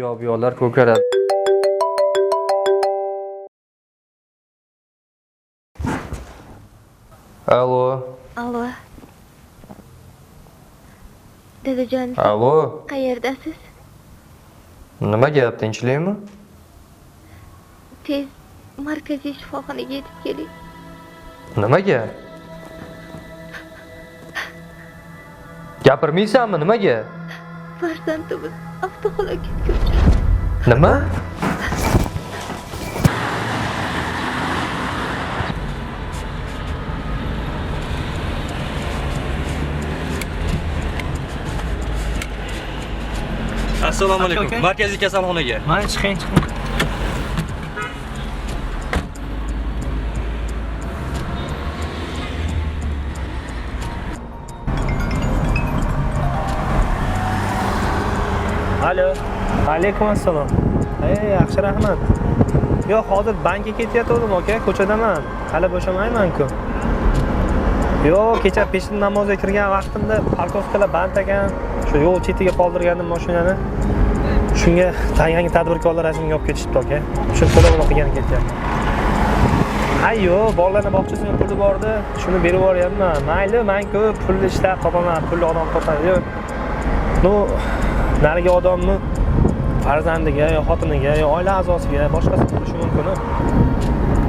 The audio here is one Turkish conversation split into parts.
Uyo-buyolar ko'karadi. Alo. Alo. Dadajon, Alo. qayerdasiz? Nima gap, tinchlikmi? Tez markaziy shifoxonaga yetib keling. Nima gap? Gapirmaysanmi nimaga? Farzandimiz avtohalokatga assalomu alaykum markaziy kasalxonaga Mana chiqing, chiqing. Alo. Alaykum assalom. Ey, yaxshi rahmat. Yo'q, hozir bankka ketayotgandim, aka, ko'chadaman. Hali bo'shamayman-ku. Yo'q, kecha peshin namozga kirgan vaqtimda parkovkalar band ekan. Shu yo'l chetiga qoldirgandim mashinani. Shunga yangi tadbirkorlar rasmga olib ketishibdi aka. Shu to'lov qilgani ketyapti. Ha yo'q, bolalarni bog'chasiga puli bordi, shuni berib yuboryapman. Mayli, men-ku pulni ishlab topaman, pulni odam topaman. Yo'q. Nu, narigi odamni farzandiga yo xotiniga yo oila a'zosiga boshqasi bo'lishi mumkin.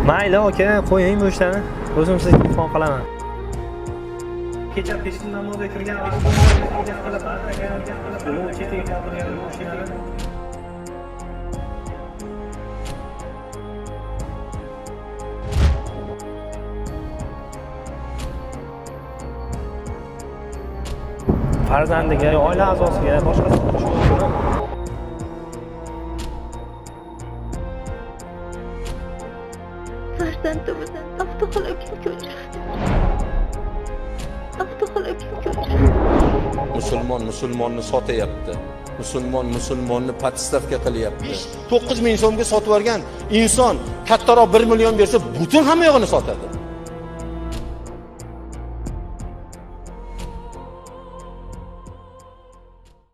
Mayli, aka, qo'ying bu ishlarni. O'zim sizga telefon qilaman. Kecha peshin namozga kirgan farzandiga, oila a'zosiga, boshqasi bo'lishi mumkin. Farzandimiz avtohalokatga uchradi. Avtohalokatga uchradi. musulmon musulmonni sotyapti musulmon musulmonni podstavka qilyapti to'qqiz ming so'mga sotib yuborgan inson kattaroq bir million bersa butun hamma yog'ini sotadi